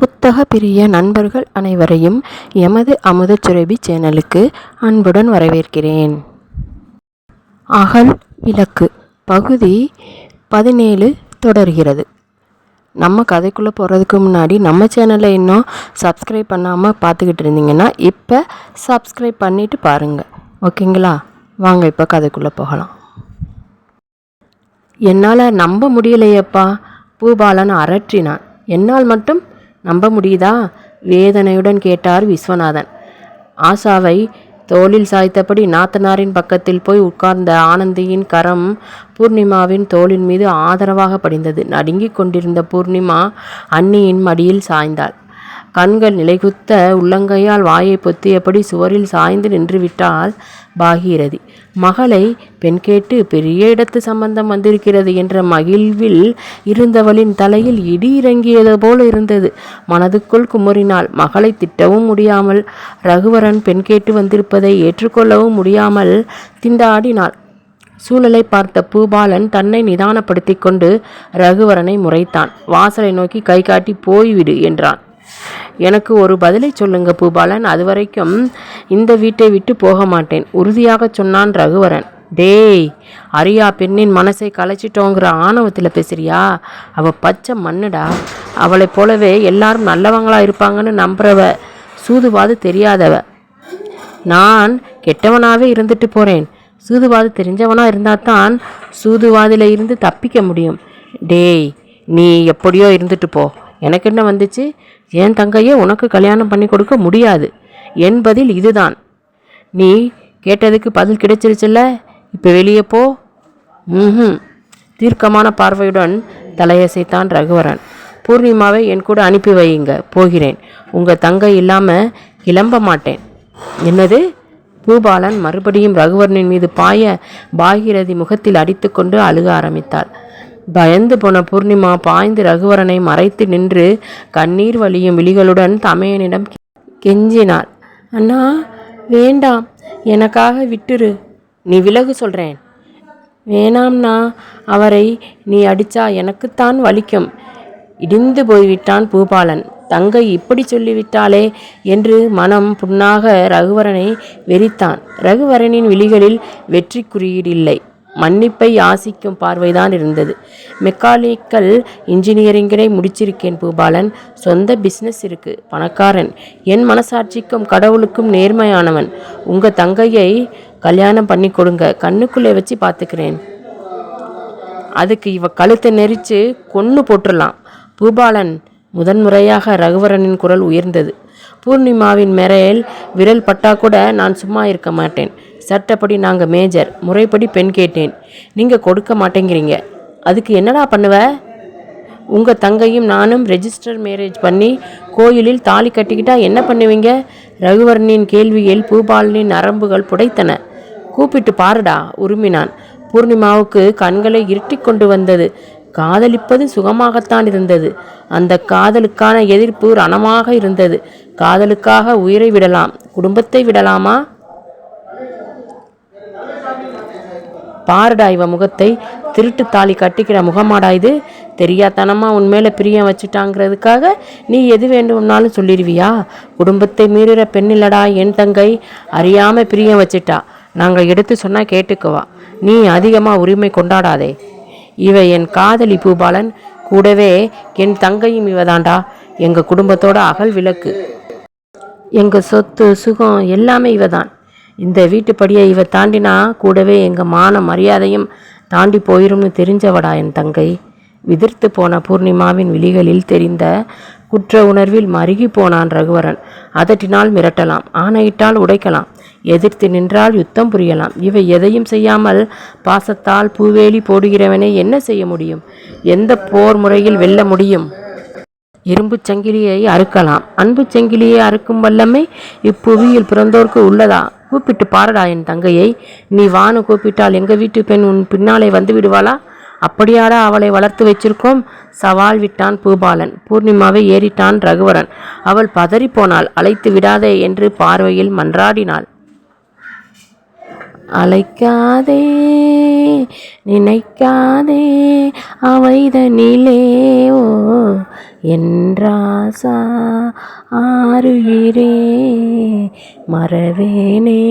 புத்தக பிரிய நண்பர்கள் அனைவரையும் எமது அமுதச்சுரபி சேனலுக்கு அன்புடன் வரவேற்கிறேன். அகல் விளக்கு பகுதி பதினேழு தொடர்கிறது. நம்ம கதைக்குள்ளே போகிறதுக்கு முன்னாடி நம்ம சேனலை இன்னும் சப்ஸ்கிரைப் பண்ணாமல் பார்த்துக்கிட்டு இருந்தீங்கன்னா இப்போ சப்ஸ்கிரைப் பண்ணிவிட்டு பாருங்கள் ஓகேங்களா? வாங்க இப்போ கதைக்குள்ளே போகலாம். என்னால் நம்ப முடியலையேப்பா. பூபாலன் அரற்றினான் என்னால் மட்டும் நம்ப முடியுதா? வேதனையுடன் கேட்டார் விஸ்வநாதன். ஆசாவை தோளில் சாய்த்தபடி நாத்தனாரின் பக்கத்தில் போய் உட்கார்ந்த ஆனந்தியின் கரம் பூர்ணிமாவின் தோளின் மீது ஆதரவாக படிந்தது. நடுங்கிக் கொண்டிருந்த பூர்ணிமா அன்னியின் மடியில் சாய்ந்தாள். கண்கள் நிலைகுத்த உள்ளங்கையால் வாயை பொத்தியபடி சுவரில் சாய்ந்து நின்றுவிட்டாள் பாகீரதி மகளை பெண் கேட்டு பெரிய இடத்து சம்பந்தம் வந்திருக்கிறது என்ற மகிழ்வில் இருந்தவளின் தலையில் இடி இறங்கியது போல இருந்தது. மனதுக்குள் குமுறினாள். மகளை திட்டவும் முடியாமல் ரகுவரன் பெண் கேட்டு வந்திருப்பதை ஏற்றுக்கொள்ளவும் முடியாமல் திண்டாடினாள். சூழலை பார்த்த பூபாலன் தன்னை நிதானப்படுத்தி கொண்டு ரகுவரனை முறைத்தான். வாசலை நோக்கி கை காட்டி போய்விடு என்றான். எனக்கு ஒரு பதிலை சொல்லுங்க பூபாலன். அதுவரைக்கும் இந்த வீட்டை விட்டு போக மாட்டேன். உறுதியாக சொன்னான் ரகுவரன். டேய் அரியா பெண்ணின் மனசை கலைச்சிட்டோங்கிற ஆணவத்தில் பேசுறியா? அவ பச்சை மண்ணுடா. அவளைப் போலவே எல்லாரும் நல்லவங்களா இருப்பாங்கன்னு நம்புறவ. சூதுவாது தெரியாதவ. நான் கெட்டவனாகவே இருந்துட்டு போகிறேன் சூதுவாது தெரிஞ்சவனா இருந்தால் தான் சூதுவாதில் இருந்து தப்பிக்க முடியும். டேய் நீ எப்படியோ இருந்துட்டு போ. எனக்கு என்ன வந்துச்சு? என் தங்கையை உனக்கு கல்யாணம் பண்ணி கொடுக்க முடியாது. என் பதில் இதுதான். நீ கேட்டதுக்கு பதில் கிடைச்சிருச்சுல்ல? இப்போ வெளியே போ. ம் தீர்க்கமான பார்வையுடன் தலையசைத்தான் ரகுவரன். பூர்ணிமாவை என் கூட அனுப்பி வையுங்க. போகிறேன். உங்கள் தங்கை இல்லாமல் கிளம்ப மாட்டேன். என்னது? பூபாலன் மறுபடியும் ரகுவரனின் மீது பாய பாகிரதி முகத்தில் அடித்துக்கொண்டு அழுக ஆரம்பித்தாள். பயந்து போன பூர்ணிமா பாய்ந்து ரகுவரனை மறைத்து நின்று கண்ணீர் வலியும் விழிகளுடன் தமையனிடம் கெஞ்சினாள். அண்ணா வேண்டாம். எனக்காக விட்டுரு. நீ விலகு சொல்கிறேன் வேணாம்னா அவரை நீ அடிச்சா எனக்குத்தான் வலிக்கும். இடிந்து போய்விட்டான் பூபாலன். தங்கை இப்படி சொல்லிவிட்டாளே என்று மனம் புண்ணாக ரகுவரனை வெறித்தான். ரகுவரனின் விழிகளில் வெற்றி குறியீடில்லை மன்னிப்பை யாசிக்கும் பார்வைதான் இருந்தது. மெக்கானிக்கல் இன்ஜினியரிங்கை முடிச்சிருக்கேன் பூபாலன். சொந்த பிஸ்னஸ் இருக்கு பணக்காரன். என் மனசாட்சிக்கும் கடவுளுக்கும் நேர்மையானவன். உங்கள் தங்கையை கல்யாணம் பண்ணி கொடுங்க கண்ணுக்குள்ளே வச்சு பார்த்துக்கிறேன். அதுக்கு இவ கழுத்தை நெரிச்சு கொன்று போட்டுடலாம். பூபாலன் முதன்முறையாக ரகுவரனின் குரல் உயர்ந்தது. பூர்ணிமாவின் மேரையில் விரல் பட்டா கூட நான் சும்மா இருக்க மாட்டேன். சட்டப்படி நாங்கள் மேஜர் முறைப்படி பெண் கேட்டேன். நீங்கள் கொடுக்க மாட்டேங்கிறீங்க. அதுக்கு என்னடா பண்ணுவ? உங்கள் தங்கையும் நானும் ரெஜிஸ்டர் மேரேஜ் பண்ணி கோயிலில் தாலி கட்டிக்கிட்டா என்ன பண்ணுவீங்க? ரகுவரனின் கேள்வியில் பூபாலனின் நரம்புகள் புடைத்தன. கூப்பிட்டு பாருடா உருமினான். பூர்ணிமாவுக்கு கண்களை இருட்டி கொண்டு வந்தது. காதலிப்பது சுகமாகத்தான் இருந்தது. அந்த காதலுக்கான எதிர்ப்பு ரணமாக இருந்தது. காதலுக்காக உயிரை விடலாம். குடும்பத்தை விடலாமா? பாருடா இவ முகத்தை. திருட்டு தாலி கட்டிக்கிற முகமாடா இது. தெரியாதனமா உன் மேலே பிரியம் வச்சுட்டாங்கிறதுக்காக நீ எது வேண்டும்னாலும் சொல்லிடுவியா? குடும்பத்தை மீறுற பெண்ணில்லடா என் தங்கை. அறியாமல் பிரியம் வச்சிட்டா. நாங்கள் எடுத்து சொன்னால் கேட்டுக்குவா. நீ அதிகமாக உரிமை கொண்டாடாதே. இவ என் காதலி பூபாலன். கூடவே என் தங்கையும் இவதாண்டா. எங்கள் குடும்பத்தோட அகல் விளக்கு. எங்கள் சொத்து சுகம் எல்லாமே இவ தான் இந்த வீட்டுப்படியை இவ தாண்டினா கூடவே எங்கள் மான மரியாதையும் தாண்டி போயிரும்னு தெரிஞ்சவடா என் தங்கை. விதிர்த்து போன பூர்ணிமாவின் விழிகளில் தெரிந்த குற்ற உணர்வில் மருகி போனான் ரகுவரன். அதட்டினால் மிரட்டலாம் ஆணையிட்டால் உடைக்கலாம். எதிர்த்து நின்றால் யுத்தம் புரியலாம். இவை எதையும் செய்யாமல் பாசத்தால் பூவேலி போடுகிறவனை என்ன செய்ய முடியும்? எந்த போர் முறையில் வெல்ல முடியும்? இரும்புச் சங்கிலியை அறுக்கலாம். அன்புச் சங்கிலியை அறுக்கும் வல்லமை இப்புவியில் பிறந்தோர்க்கு உள்ளதா? கூப்பிட்டு பாரடா என் தங்கையை. நீ வானு கூப்பிட்டால் எங்க வீட்டு பெண் உன் பின்னாலே வந்து விடுவாளா? அப்படியாடா அவளை வளர்த்து வச்சிருக்கோம். சவால் விட்டான் பூபாலன். பூர்ணிமாவை ஏறிட்டான் ரகுவரன். அவள் பதறிப்போனாள். அழைத்து விடாதே என்று பார்வையில் மன்றாடினாள். அழைக்காதே நினைக்காதே அவைதனிலே ஓ என்றாசா ஆறுகிறே மறவேனே.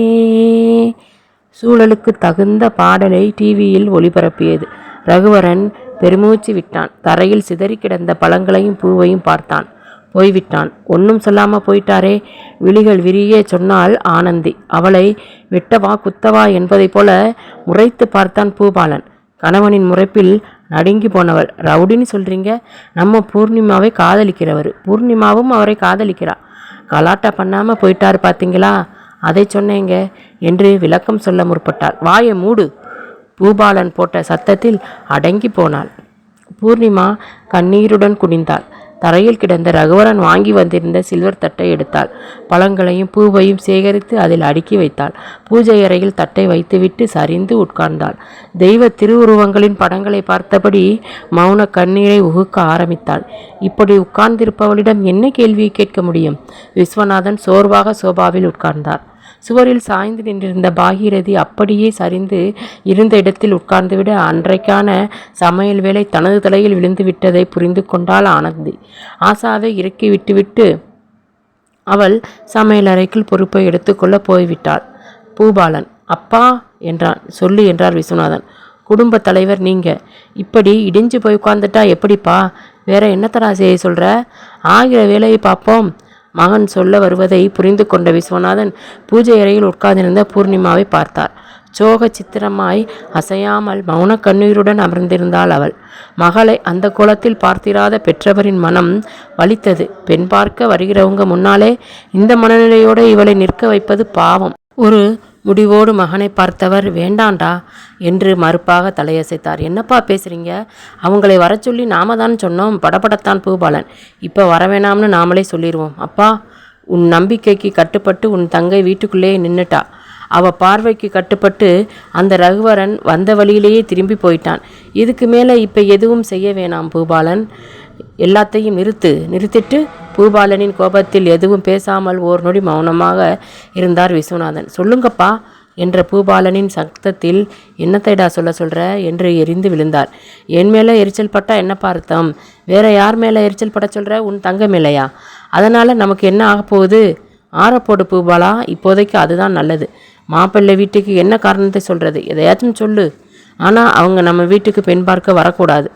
சூழலுக்கு தகுந்த பாடலை டிவியில் ஒளிபரப்பியது. ரகுவரன் பெருமூச்சு விட்டான். தரையில் சிதறி கிடந்த பழங்களையும் பூவையும் பார்த்தான். போய்விட்டான் ஒன்றும் சொல்லாம போயிட்டாரே. விழிகள் விரியே சொன்னாள் ஆனந்தி. அவளை வெட்டவா குத்தவா என்பதைப் போல முறைத்து பார்த்தான் பூபாலன். கணவனின் முறைப்பில் நடுங்கி போனவள். ரவுடின்னு சொல்கிறீங்க நம்ம பூர்ணிமாவை காதலிக்கிறவர். பூர்ணிமாவும் அவரை காதலிக்கிறா. கலாட்டா பண்ணாமல் போயிட்டாரு பார்த்தீங்களா அதை சொன்னேங்க என்று விளக்கம் சொல்ல முற்பட்டாள். வாயை மூடு. பூபாலன் போட்ட சத்தத்தில் அடங்கி போனாள். பூர்ணிமா கண்ணீருடன் குனிந்தாள். தரையில் கிடந்த ரகுவரன் வாங்கி வந்திருந்த சில்வர் தட்டை எடுத்தாள். பழங்களையும் பூவையும் சேகரித்து அதில் அடுக்கி வைத்தாள். பூஜை அறையில் தட்டை வைத்துவிட்டு சரிந்து உட்கார்ந்தாள். தெய்வ திருவுருவங்களின் படங்களை பார்த்தபடி மௌன கண்ணீரை உகுக்க ஆரம்பித்தாள். இப்படி உட்கார்ந்திருப்பவளிடம் என்ன கேள்வியை கேட்க முடியும்? விஸ்வநாதன் சோர்வாக சோபாவில் உட்கார்ந்தார். சுவரில் சாய்ந்து நின்றிருந்த பாகீரதி அப்படியே சரிந்து இருந்த இடத்தில் உட்கார்ந்துவிட அன்றைக்கான சமையல் வேலை தனது தலையில் விழுந்து விட்டதை புரிந்து கொண்டாள் ஆனந்தி. ஆசாவை இறக்கி விட்டுவிட்டு அவள் சமையல் அறைக்குள் பொறுப்பை எடுத்துக்கொள்ள போய்விட்டாள். பூபாலன் அப்பா என்றான் சொல்லு என்றார் விஸ்வநாதன். குடும்ப தலைவர் நீங்க. இப்படி இடிஞ்சு போய் உட்காந்துட்டா எப்படிப்பா? வேற என்னத்தரா செய்ய சொல்ற? ஆகிற வேலையை பார்ப்போம். மகன் சொல்ல வருவதை புரிந்து கொண்ட விஸ்வநாதன் பூஜை அறையில் உட்கார்ந்திருந்த பூர்ணிமாவை பார்த்தார். சோக சித்திரமாய் அசையாமல் மௌன கண்ணீருடன் அமர்ந்திருந்தாள் அவள். மகளை அந்த கோலத்தில் பார்த்திராத பெற்றவரின் மனம் வலித்தது. பெண் பார்க்க வருகிறவங்க முன்னாலே இந்த மனநிலையோடு இவளை நிற்க வைப்பது பாவம். ஒரு முடிவோடு மகனை பார்த்தவர் வேண்டாண்டா என்று மறுப்பாக தலையசைத்தார். என்னப்பா பேசுறீங்க? அவங்களை வர சொல்லி நாம தான் சொன்னோம். படபடத்தான் பூபாலன். இப்போ வர வேணாம்னு நாமளே சொல்லிடுவோம் அப்பா உன் நம்பிக்கைக்கு கட்டுப்பட்டு உன் தங்கை வீட்டுக்குள்ளேயே நின்னுட்டா. அவ பார்வைக்கு கட்டுப்பட்டு அந்த ரகுவரன் வந்த வழியிலேயே திரும்பி போயிட்டான். இதுக்கு மேலே இப்போ எதுவும் செய்ய வேணாம் பூபாலன். எல்லாத்தையும் நிறுத்து நிறுத்திட்டு பூபாலனின் கோபத்தில் எதுவும் பேசாமல் ஓர் நொடி மௌனமாக இருந்தார் விஸ்வநாதன். சொல்லுங்கப்பா என்ற பூபாலனின் சக்தத்தில் என்னத்தைடா சொல்ல சொல்ற? என்று எரிந்து விழுந்தார். என் மேலே எரிச்சல் பட்டா என்னப்பா அர்த்தம்? வேற யார் மேலே எரிச்சல் பட சொல்ற? உன் தங்க மேலையா அதனால் நமக்கு என்ன ஆகப்போகுது ஆறப்போடு பூபாலா இப்போதைக்கு அதுதான் நல்லது. மாப்பிள்ளை வீட்டுக்கு என்ன காரணத்தை சொல்கிறது எதையாச்சும் சொல்லு. ஆனால் அவங்க நம்ம வீட்டுக்கு பெண் பார்க்க வரக்கூடாது.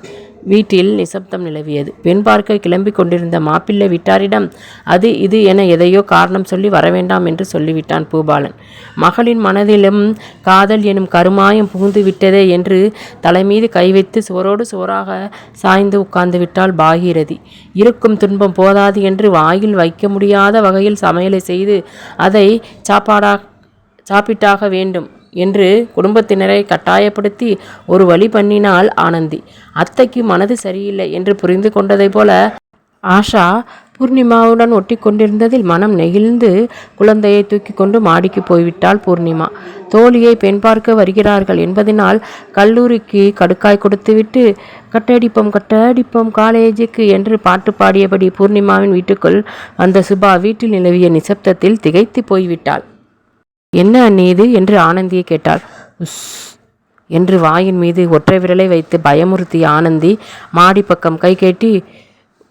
வீட்டில் நிசப்தம் நிலவியது. பெண் பார்க்க கிளம்பி கொண்டிருந்த மாப்பிள்ளை விட்டாரிடம் அது இது என எதையோ காரணம் சொல்லி வரவேண்டாம் என்று சொல்லிவிட்டான் பூபாலன். மகளின் மனதிலும் காதல் எனும் கருமாயம் புகுந்து விட்டதே என்று தலைமீது கை வைத்து சுவரோடு சுவராக சாய்ந்து உட்கார்ந்து விட்டாள் பாகீரதி. இருக்கும் துன்பம் போதாது என்று வாயில் வைக்க முடியாத வகையில் சமையலை செய்து அதை சாப்பாடாக சாப்பிட்டாக வேண்டும். என்று குடும்பத்தினரை கட்டாயப்படுத்தி ஒரு வழி பண்ணினாள் ஆனந்தி. அத்தைக்கு மனது சரியில்லை என்று புரிந்து கொண்டதைப் போல ஆஷா பூர்ணிமாவுடன் ஒட்டி கொண்டிருந்ததில் மனம் நெகிழ்ந்து குழந்தையை தூக்கி கொண்டு மாடிக்கு போய்விட்டாள் பூர்ணிமா. தோழியை பெண் பார்க்க வருகிறார்கள் என்பதனால் கல்லூரிக்கு கடுக்காய் கொடுத்துவிட்டு கட்டடிப்போம் கட்டடிப்போம் காலேஜுக்கு என்று பாட்டு பாடியபடி பூர்ணிமாவின் வீட்டுக்குள் அந்த சுபா வீட்டில் நிலவிய நிசப்தத்தில் திகைத்து போய்விட்டாள். என்ன அண்ணி இது என்று ஆனந்தியை கேட்டாள். உஸ் என்று வாயின் மீது ஒற்றை விரலை வைத்து பயமுறுத்திய ஆனந்தி மாடி பக்கம் கை கேட்டி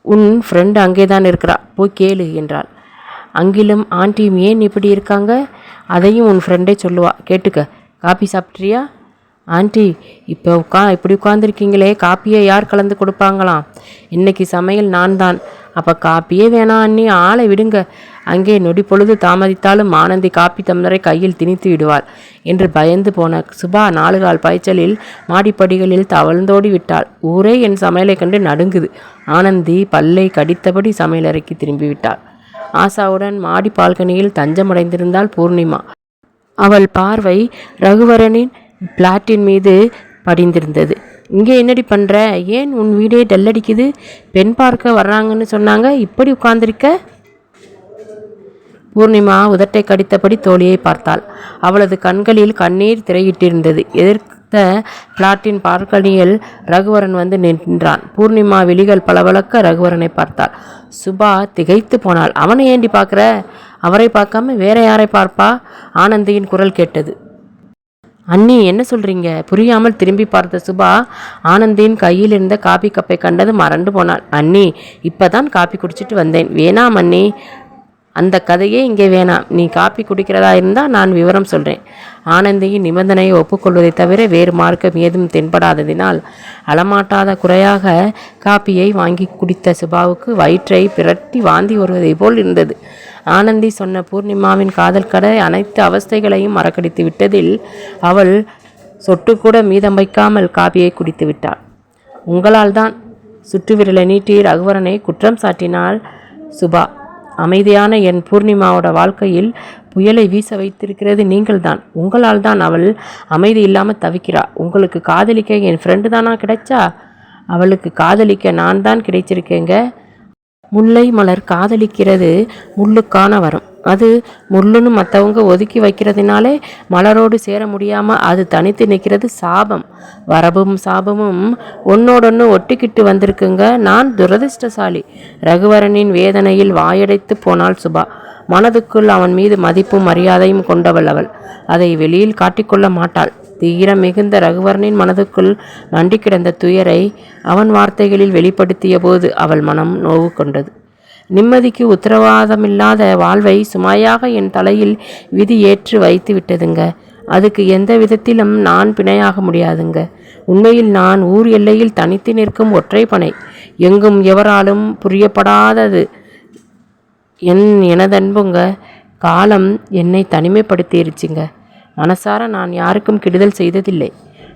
உன் ஃப்ரெண்டு அங்கே தான் இருக்கிறா போய் கேளு என்றாள். அங்கிலும் ஆண்டியும் ஏன் இப்படி இருக்காங்க? அதையும் உன் ஃப்ரெண்டே சொல்லுவா. கேட்டுக்க. காப்பி சாப்பிட்றியா ஆண்டி இப்போ உட்கா இப்படி உட்காந்துருக்கீங்களே காப்பியை யார் கலந்து கொடுப்பாங்களாம்? இன்னைக்கு சமையல் நான் தான் அப்போ காப்பியே வேணாம் அண்ணி ஆளை விடுங்க. அங்கே நொடி பொழுது தாமதித்தாலும் ஆனந்தி காப்பி தம்ளரை கையில் திணித்து விடுவாள் என்று பயந்து போன சுபா நாலு கால் பாய்ச்சலில் மாடிப்படிகளில் தவழ்ந்தோடி விட்டாள். ஊரே என் சமையலை கண்டு நடுங்குது. ஆனந்தி பல்லை கடித்தபடி சமையலறைக்கு திரும்பிவிட்டாள் ஆசாவுடன் மாடி பால்கனியில் தஞ்சமடைந்திருந்தாள் பூர்ணிமா. அவள் பார்வை ரகுவரனின் பிளாட்டின் மீது படிந்திருந்தது. இங்கே என்னடி பண்ணுற ஏன் உன் வீடே டல்லடிக்குது? பெண் பார்க்க வர்றாங்கன்னு சொன்னாங்க. இப்படி உட்கார்ந்திருக்க? பூர்ணிமா உதட்டை கடித்தபடி தோழியை பார்த்தாள். அவளது கண்களில் கண்ணீர் திரையிட்டிருந்தது. எதிர்த்த பிளாட்டின் பார்க்கணியில் ரகுவரன் வந்து நின்றான். பூர்ணிமா விழிகள் பளபளக்க ரகுவரனை பார்த்தாள். சுபா திகைத்து போனாள். அவனை ஏண்டி பார்க்குற? அவரை பார்க்காம வேற யாரை பார்ப்பா? ஆனந்தியின் குரல் கேட்டது. அண்ணி என்ன சொல்றீங்க? புரியாமல் திரும்பி பார்த்த சுபா ஆனந்தின் கையில் இருந்த காபி கப்பை கண்டது மறண்டு போனாள். அண்ணி இப்பதான் காபி குடிச்சிட்டு வந்தேன். வேணாம் அண்ணி அந்த கதையே இங்கே வேணாம். நீ காப்பி குடிக்கிறதா இருந்தால் நான் விவரம் சொல்கிறேன் ஆனந்தியின் நிபந்தனையை ஒப்புக்கொள்வதை தவிர வேறு மார்க்கம் ஏதும் தென்படாததினால் அளமாட்டாத குறையாக காப்பியை வாங்கி குடித்த சுபாவுக்கு வயிற்றை பிரட்டி வாந்தி வருவதை போல் இருந்தது. ஆனந்தி சொன்ன பூர்ணிமாவின் காதல் கடை அனைத்து அவஸ்தைகளையும் மறக்கடித்து விட்டதில் அவள் சொட்டு கூட மீதம் வைக்காமல் காபியை குடித்து விட்டாள். உங்களால் தான் சுட்டு விரலை நீட்டி ரகுவரனை குற்றம் சாட்டினாள் சுபா. அமைதியான என் பூர்ணிமாவோட வாழ்க்கையில் புயலை வீச வைத்திருக்கிறது நீங்கள்தான் உங்களால் தான் அவள் அமைதி இல்லாமல் தவிக்கிறா. உங்களுக்கு காதலிக்க என் ஃப்ரெண்டு தானா கிடைச்சா? அவளுக்கு காதலிக்க நான் தான் கிடைச்சிருக்கேங்க. முல்லை மலர் காதலிக்கிறது முள்ளுக்கான வரும். அது முள்ளுன்னு மற்றவங்க ஒதுக்கி வைக்கிறதுனாலே மலரோடு சேர முடியாமல் அது தனித்து நிற்கிறது சாபம். வரபும் சாபமும் ஒன்னோடொன்று ஒட்டிக்கிட்டு வந்திருக்குங்க. நான் துரதிர்ஷ்டசாலி. ரகுவரனின் வேதனையில் வாயடைத்து போனாள் சுபா. மனதுக்குள் அவன் மீது மதிப்பும் மரியாதையும் கொண்டவள் அவள். அதை வெளியில் காட்டிக்கொள்ள மாட்டாள். தீரம் மிகுந்த ரகுவரனின் மனதுக்குள் மண்டி கிடந்த துயரை அவன் வார்த்தைகளில் வெளிப்படுத்திய போது அவள் மனம் நோவு கொண்டது நிம்மதிக்கு உத்தரவாதமில்லாத வாழ்வை சுமையாக என் தலையில் விதி ஏற்று வைத்து விட்டதுங்க. அதுக்கு எந்த விதத்திலும் நான் பிணையாக முடியாதுங்க. உண்மையில் நான் ஊர் எல்லையில் தனித்து நிற்கும் ஒற்றை பனை. எங்கும் எவராலும் புரியப்படாதது என் எனதன்புங்க. காலம் என்னை தனிமைப்படுத்திருச்சுங்க. மனசார நான் யாருக்கும் கெடுதல் செய்ததில்லை.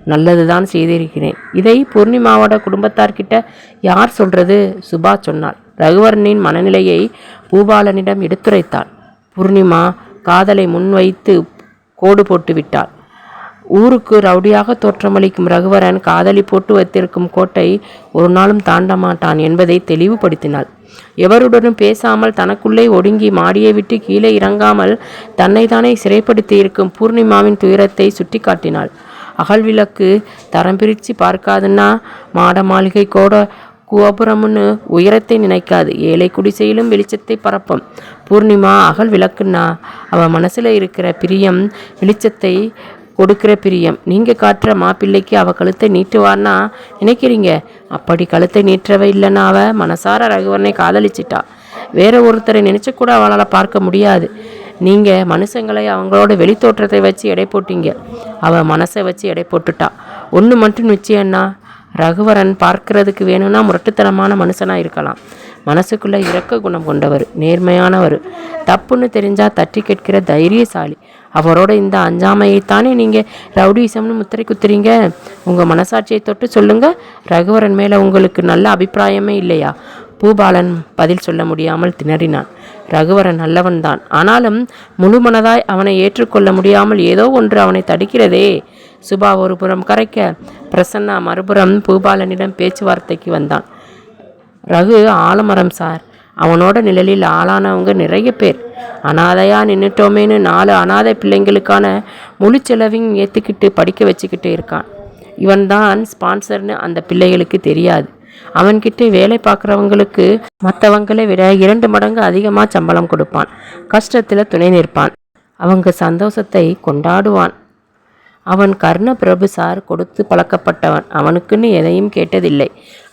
நல்லது தான் செய்திருக்கிறேன். இதை பூர்ணிமாவோட குடும்பத்தார்கிட்ட யார் சொல்றது? சுபா சொன்னாள். ரகுவரனின் மனநிலையை பூபாலனிடம் எடுத்துரைத்தாள். பூர்ணிமா காதலை முன்வைத்து கோடு போட்டு விட்டாள் ஊருக்கு ரவுடியாக தோற்றமளிக்கும் ரகுவரன் காதலி போட்டு வைத்திருக்கும் கோட்டை ஒரு நாளும் தாண்ட மாட்டான் என்பதை தெளிவுபடுத்தினாள். எவருடனும் பேசாமல் தனக்குள்ளே ஒடுங்கி மாடியை விட்டு கீழே இறங்காமல் தன்னைத்தானே சிறைப்படுத்தி இருக்கும் பூர்ணிமாவின் துயரத்தை சுட்டிக்காட்டினாள். அகழ்விளக்கு தரம் பிரித்து பார்க்காதுன்னா மாட மாளிகை கோட கோபுரம்னு உயரத்தை நினைக்காது. ஏழை குடிசையிலும் வெளிச்சத்தை பரப்பும். பூர்ணிமா அகல் விளக்குன்னா அவள் மனசில் இருக்கிற பிரியம் வெளிச்சத்தை கொடுக்கிற பிரியம். நீங்கள் காட்டுற மாப்பிள்ளைக்கு அவள் கழுத்தை நீட்டுவான்னா நினைக்கிறீங்க? அப்படி கழுத்தை நீட்டவ இல்லைன்னா அவள் மனசார ரகுவரனை காதலிச்சிட்டா. வேற ஒருத்தரை நினச்சி கூட அவளால் பார்க்க முடியாது. நீங்கள் மனுஷங்களை அவங்களோட வெளித்தோற்றத்தை வச்சு எடை போட்டீங்க. அவள் மனசை வச்சு எடை போட்டுட்டா. ஒன்று மட்டும் நிச்சயம்னா ரகுவரன் பார்க்கறதுக்கு வேணும்னா முரட்டுத்தனமான மனுஷனாக இருக்கலாம். மனசுக்குள்ளே இரக்க குணம் கொண்டவர் நேர்மையானவர். தப்புன்னு தெரிஞ்சால் தட்டி கேட்கிற தைரியசாலி. அவரோட இந்த அஞ்சாமையைத்தானே நீங்கள் ரவுடிசம்னு முத்திரை குத்துறீங்க உங்கள் மனசாட்சியை தொட்டு சொல்லுங்கள் ரகுவரன் மேலே உங்களுக்கு நல்ல அபிப்பிராயமே இல்லையா? பூபாலன் பதில் சொல்ல முடியாமல் திணறினான். ரகுவரன் நல்லவன்தான் ஆனாலும் முழுமனதாய் அவனை ஏற்றுக்கொள்ள முடியாமல் ஏதோ ஒன்று அவனை தடுக்கிறதே. சுபா ஒரு புறம் கரைக்க பிரசன்னா மறுபுறம் பூபாலனிடம் பேச்சுவார்த்தைக்கு வந்தான். ரகு ஆலமரம் சார். அவனோட நிழலில் ஆளானவங்க நிறைய பேர். அனாதையாக நின்றுட்டோமேன்னு நாலு அனாதை பிள்ளைங்களுக்கான முழு செலவையும் ஏற்றுக்கிட்டு படிக்க வச்சுக்கிட்டு இருக்கான். இவன் தான் ஸ்பான்சர்னு அந்த பிள்ளைகளுக்கு தெரியாது. அவன்கிட்ட வேலை பார்க்குறவங்களுக்கு மற்றவங்களை விட இரண்டு மடங்கு அதிகமாக சம்பளம் கொடுப்பான். கஷ்டத்தில் துணை நிற்பான். அவங்க சந்தோஷத்தை கொண்டாடுவான். அவன் கர்ண பிரபு சார் கொடுத்து பழக்கப்பட்டவன். அவனுக்குன்னு எதையும் கேட்டதில்லை.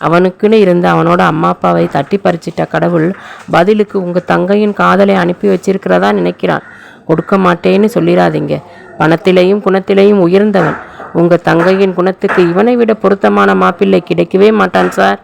அவனுக்குன்னு இருந்த அவனோட அம்மா அப்பாவை தட்டி பறிச்சிட்ட கடவுள் பதிலுக்கு உங்கள் தங்கையின் காதலை அனுப்பி வச்சிருக்கிறதா நினைக்கிறான். கொடுக்க மாட்டேன்னு சொல்லிடாதீங்க பணத்திலையும் குணத்திலையும் உயர்ந்தவன். உங்கள் தங்கையின் குணத்துக்கு இவனை விட பொருத்தமான மாப்பிள்ளை கிடைக்கவே மாட்டான் சார்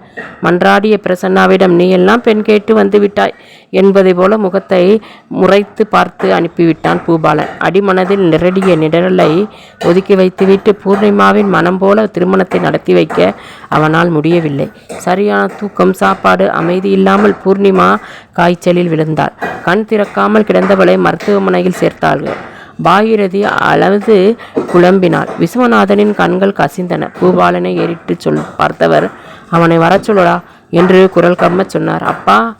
மன்றாடிய பிரசன்னாவிடம் நீ எல்லாம் பெண் கேட்டு வந்து விட்டாய் என்பதை போல முகத்தை முறைத்து பார்த்து அனுப்பிவிட்டான் பூபாலன். அடிமனதில் நிரடிய நிழலை ஒதுக்கி வைத்துவிட்டு பூர்ணிமாவின் மனம் போல திருமணத்தை நடத்தி வைக்க அவனால் முடியவில்லை. சரியான தூக்கம் சாப்பாடு அமைதி இல்லாமல் பூர்ணிமா காய்ச்சலில் விழுந்தாள். கண் திறக்காமல் கிடந்தவளை மருத்துவமனையில் சேர்த்தார்கள். பாகிரதி அளவு குழம்பினாள். விஸ்வநாதனின் கண்கள் கசிந்தன. பூபாலனை ஏறிட்டு சொல் பார்த்தவர் அவனை வரச் சொல்லடா என்று குரல் கம்ம சொன்னார். அப்பா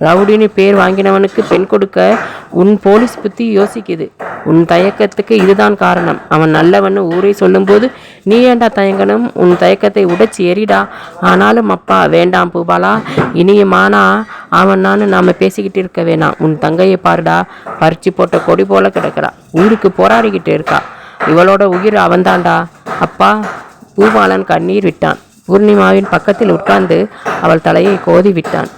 ரவுடின்னு பேர் வாங்கினவனுக்கு பெண் கொடுக்க உன் போலீஸ் புத்தி யோசிக்குது. உன் தயக்கத்துக்கு இதுதான் காரணம். அவன் நல்லவன்னு ஊரே சொல்லும்போது நீ ஏண்டா தயங்கணும். உன் தயக்கத்தை உடைச்சி எறிடா. ஆனாலும் அப்பா வேண்டாம் பூபாலா. இனியுமானா அவன் நான் நாம் பேசிக்கிட்டு இருக்க வேணாம். உன் தங்கையை பாருடா. பறிச்சு போட்ட கொடி போல கிடக்கிறா. ஊருக்கு போராடிக்கிட்டு இருக்கா. இவளோட உயிர் அவன்தான்டா. அப்பா பூபாலன் கண்ணீர் விட்டான். பூர்ணிமாவின் பக்கத்தில் உட்கார்ந்து அவள் தலையை கோதி விட்டான்.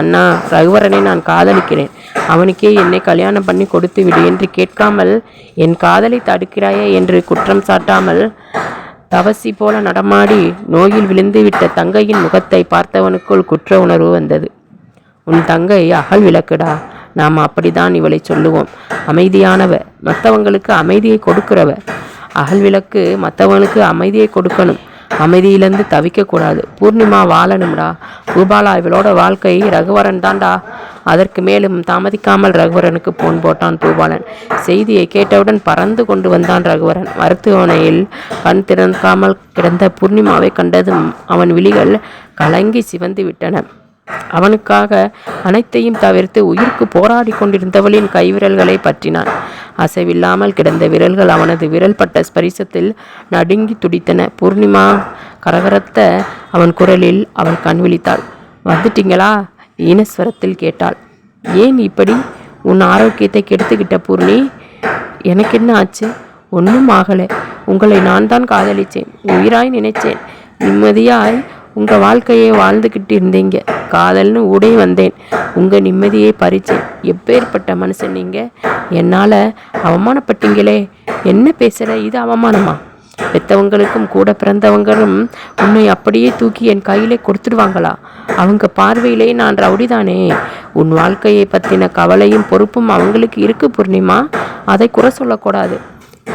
அண்ணா ரகுவரனை நான் காதலிக்கிறேன். அவனுக்கே என்னை கல்யாணம் பண்ணி கொடுத்து விடு என்று கேட்காமல் என் காதலை தடுக்கிறாயே என்று குற்றம் சாட்டாமல் தவசி போல நடமாடி நோயில் விழுந்துவிட்ட தங்கையின் முகத்தை பார்த்தவனுக்குள் குற்ற உணர்வு வந்தது. உன் தங்கை அகல் விளக்குடா. நாம் அப்படிதான் இவளை சொல்லுவோம். அமைதியானவ மற்றவங்களுக்கு அமைதியை கொடுக்கிறவ அகல் விளக்கு மற்றவங்களுக்கு அமைதியை கொடுக்கணும். அமைதியிலேருந்து தவிக்கக்கூடாது. பூர்ணிமா வாழணும்டா. பூபாலா இவளோட வாழ்க்கை ரகுவரன் தான்டா. அதற்கு மேலும் தாமதிக்காமல் ரகுவரனுக்கு போன் போட்டான் பூபாலன் செய்தியை கேட்டவுடன் பறந்து கொண்டு வந்தான் ரகுவரன். மருத்துவமனையில் கண் திறக்காமல் கிடந்த பூர்ணிமாவை கண்டதும் அவன் விழிகள் கலங்கி சிவந்து விட்டன. அவனுக்காக அனைத்தையும் தவிர்த்து உயிருக்கு போராடி கொண்டிருந்தவளின் கைவிரல்களை பற்றினான். அசைவில்லாமல் கிடந்த விரல்கள் அவனது விரல் பட்ட ஸ்பரிசத்தில் நடுங்கி துடித்தன. பூர்ணிமா கரகரத்த அவன் குரலில் அவன் கண் விழித்தாள். வந்துட்டீங்களா? ஈனஸ்வரத்தில் கேட்டாள். ஏன் இப்படி? உன் ஆரோக்கியத்தை கெடுத்துக்கிட்ட பூர்ணி எனக்கு என்ன ஆச்சு? ஒன்றும் ஆகலை. உங்களை நான் தான் காதலிச்சேன். உயிராய் நினைச்சேன். நிம்மதியாய் உங்கள் வாழ்க்கையை வாழ்ந்துக்கிட்டு இருந்தீங்க. காதல்னு உடை வந்தேன். உங்கள் நிம்மதியை பறிச்சேன். எப்பேற்பட்ட மனுஷன் நீங்கள் என்னால் அவமானப்பட்டீங்களே. என்ன பேசுகிற இது அவமானமா? பெத்தவங்களுக்கும் கூட பிறந்தவங்களும் உன்னை அப்படியே தூக்கி என் கையிலே கொடுத்துடுவாங்களா? அவங்க பார்வையிலே நான் ரவுடிதானே? உன் வாழ்க்கையை பற்றின கவலையும் பொறுப்பும் அவங்களுக்கு இருக்கு பூர்ணிமா. அதை குறை சொல்லக்கூடாது.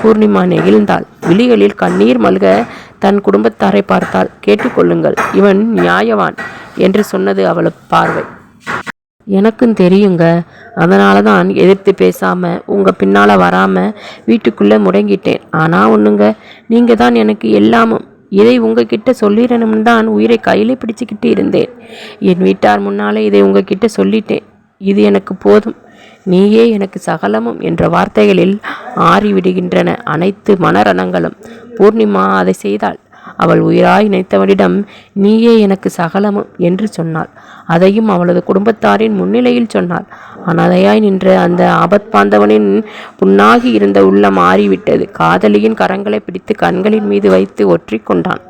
பூர்ணிமா நெகிழ்ந்தாள். விழிகளில் கண்ணீர் மல்க தன் குடும்பத்தாரை பார்த்தால் கேட்டுக்கொள்ளுங்கள் இவன் நியாயவான் என்று சொன்னது அவள் பார்வை. எனக்கும் தெரியுங்க அதனால தான் எதிர்த்து பேசாமல் உங்கள் பின்னால் வராமல் வீட்டுக்குள்ளே முடங்கிட்டேன். ஆனால் ஒன்றுங்க நீங்கள் தான் எனக்கு எல்லாமும் இதை உங்ககிட்ட சொல்லிடணும்னு தான் உயிரை கையிலே பிடிச்சிக்கிட்டு இருந்தேன். என் வீட்டார் முன்னாலே இதை உங்ககிட்ட சொல்லிட்டேன். இது எனக்கு போதும். நீயே எனக்கு சகலமும் என்ற வார்த்தைகளில் ஆறிவிடுகின்றன அனைத்து மனரணங்களும். பூர்ணிமா அதை செய்தாள். அவள் உயிராய் நினைத்தவனிடம் நீயே எனக்கு சகலமும் என்று சொன்னாள். அதையும் அவளது குடும்பத்தாரின் முன்னிலையில் சொன்னாள். அனாதையாய் நின்ற அந்த ஆபத்பாந்தவனின் புண்ணாகி இருந்த உள்ளம் மாறிவிட்டது காதலியின் கரங்களை பிடித்து கண்களின் மீது வைத்து ஒற்றி கொண்டான்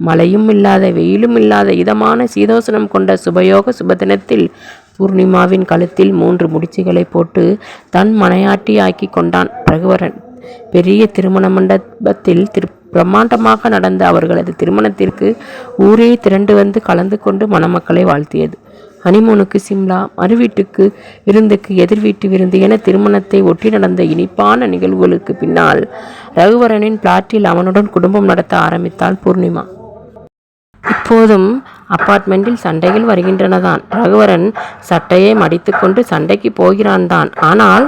மழையும் இல்லாத வெயிலும் இல்லாத இதமான சீதோசனம் கொண்ட சுபயோக சுபதினத்தில் பூர்ணிமாவின் கழுத்தில் மூன்று முடிச்சுகளை போட்டு தன் மனையாட்டியாக்கி கொண்டான் ரகுவரன் பெரிய திருமண மண்டபத்தில் திரு பிரம்மாண்டமாக நடந்த அவர்களது திருமணத்திற்கு ஊரே திரண்டு வந்து கலந்து கொண்டு மணமக்களை வாழ்த்தியது. ஹனிமூனுக்கு சிம்லா மறுவீட்டுக்கு விருந்துக்கு எதிர் வீட்டு விருந்து என திருமணத்தை ஒட்டி நடந்த இனிப்பான நிகழ்வுகளுக்கு பின்னால் ரகுவரனின் பிளாட்டில் அவனுடன் குடும்பம் நடத்த ஆரம்பித்தாள் பூர்ணிமா. இப்போதும் அப்பார்ட்மெண்ட்டில் சண்டைகள் வருகின்றனதான். ரகுவரன் சட்டையை மடித்துக்கொண்டு சண்டைக்கு போகிறான் தான் ஆனால்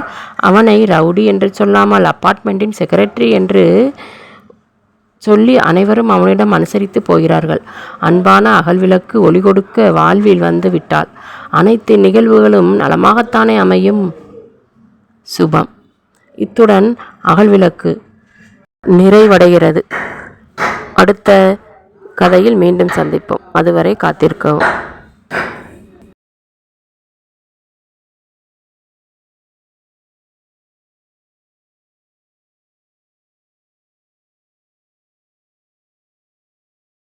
அவனை ரவுடி என்று சொல்லாமல் அப்பார்ட்மெண்ட்டின் செக்ரட்டரி என்று சொல்லி அனைவரும் அவனிடம் அனுசரித்து போகிறார்கள். அன்பான அகல்விளக்கு ஒளி கொடுக்க வாழ்வில் வந்து விட்டாள். அனைத்து நிகழ்வுகளும் நலமாகத்தானே அமையும்? சுபம். இத்துடன் அகல்விளக்கு நிறைவடைகிறது. அடுத்த கதையில் மீண்டும் சந்திப்போம். அதுவரை காத்திருக்கவும்.